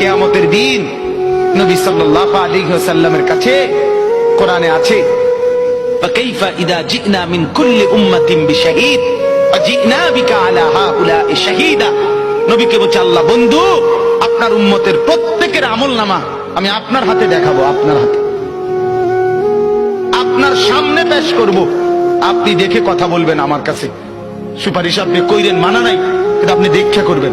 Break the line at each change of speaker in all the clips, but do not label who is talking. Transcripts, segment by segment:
কেয়ামতের দিন নবী সাল্লাল্লাহু আলাইহি ওয়াসাল্লামের কাছে কোরআনে আছে فكيف إذا جئنا من كل أمة بشهيد وجئنا بك على هؤلاء شهيدا নবীকে বলছে আল্লাহ বন্ধু আপনার উম্মতের প্রত্যেকের আমল নামা আমি আপনার হাতে দেখাবো আপনার হাতে আপনার সামনে পেশ করব আপনি দেখে কথা বলবেন আমার কাছে সুপারিশ আপনি কইরেন মানা নাই কিন্তু আপনি দীক্ষা করবেন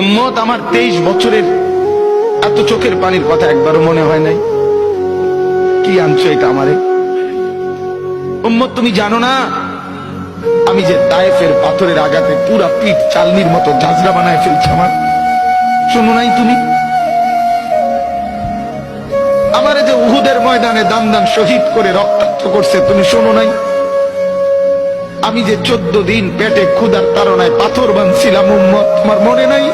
উম্মত, আমার তেইশ বছরের এত চোখের পানির কথা একবারও মনে হয় নাই। কি আনছো এটা আমারে? উম্মত, তুমি জানো না, আমি যে তায়েফের পাথরের আঘাতে পুরা পিঠ চালনির মতো ঝাঁঝরা বানায় ফেলছি আমার। শোনো নাই তুমি? আমারে যে উহুদের ময়দানে দান দান শহীদ করে রক্তাক্ত করছে, তুমি শোনো নাই? আমি যে চোদ্দ দিন পেটে ক্ষুদার তারনায় পাথর বানছিলাম, উম্মত, তোমার মনে নাই?